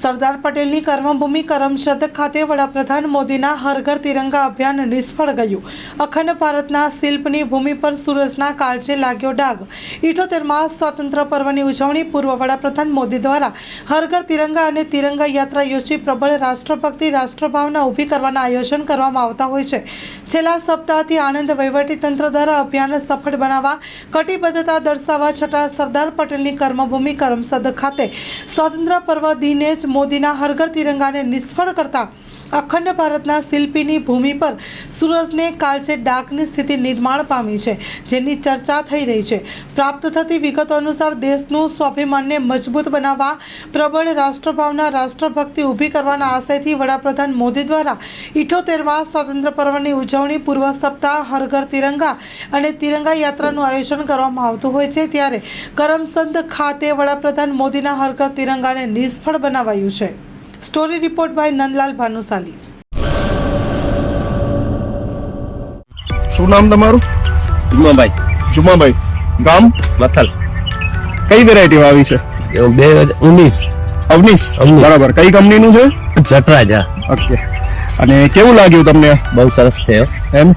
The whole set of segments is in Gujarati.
સરદાર પટેલની કર્મભૂમિ કરમસદ ખાતે વડાપ્રધાન મોદીના હરઘર તિરંગા અભિયાન નિષ્ફળ ગયું. અખંડ ભારતના શિલ્પની ભૂમિ પર સૂરજના કાળજે લાગ્યો ડાઘ. ઇઠોતેરમાં સ્વાતંત્ર્ય પર્વની ઉજવણી પૂર્વ વડાપ્રધાન મોદી દ્વારા હરઘર તિરંગા અને તિરંગા યાત્રા યોજી પ્રબળ રાષ્ટ્રભક્તિ રાષ્ટ્રભાવના ઊભી કરવાના આયોજન કરવામાં આવતા હોય છે. છેલ્લા સપ્તાહથી આનંદ વહીવટીતંત્ર દ્વારા અભિયાન સફળ બનાવવા કટિબદ્ધતા દર્શાવવા છતાં સરદાર પટેલની કર્મભૂમિ કરમસદ ખાતે સ્વાતંત્ર્ય પર્વ દિને જ મોદીના હર ઘર તિરંગાને નિષ્ફળ કરતા અખંડ ભારતના શિલ્પીની ભૂમિ પર સૂરજને કાળજે ડાકની સ્થિતિ નિર્માણ પામી છે, જેની ચર્ચા થઈ રહી છે. પ્રાપ્ત થતી વિગતો અનુસાર દેશનું સ્વાભિમાનને મજબૂત બનાવવા, પ્રબળ રાષ્ટ્રભાવના રાષ્ટ્રભક્તિ ઊભી કરવાના આશયથી વડાપ્રધાન મોદી દ્વારા ઇઠોતેરમાં સ્વાતંત્ર્ય પર્વની ઉજવણી પૂર્વ સપ્તાહ હરઘર તિરંગા અને તિરંગા યાત્રાનું આયોજન કરવામાં આવતું હોય છે, ત્યારે કરમસંદ ખાતે વડાપ્રધાન મોદીના હરઘર તિરંગાને નિષ્ફળ બનાવાયું. છે. Story report by Nandlal Bhanushali. શું નામ તમારું? જુમાભાઈ. જુમાભાઈ. ગામ? મથલ કઈ વેરાયટી આવી છે? બે હજાર ઉન્નીસ અવનીશ. અવનીશ. બરાબર. કઈ કંપનીનું છે? જટરાજા. ઓકે. અને કેવું લાગ્યું તમને? બહુ સરસ છે એમ?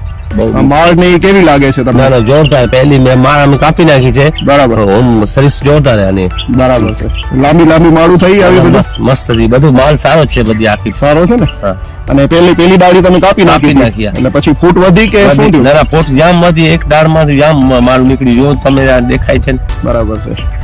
માળ ને કેવી લાગે છે તમને? ના જોરદાર. પહેલી મેં માળ અમે કાપી નાખી છે. બરાબર. ઓમ સર્વિસ જોરદાર આની. બરાબર છે. લાંબી લાંબી માળું થઈ આવી બધું? મસ્ત બધું માલ સારો છે બધી આખી. સારો છે ને? અને પેલી પેલી ડાળી તમે કાપી નાખી નાખી, એટલે પછી ફૂટ વધી કે શું થયું? ના ના જામ વધી એક દાળમાંથી જામ માલ નીકળી જો તમે દેખાય છે બરાબર છે.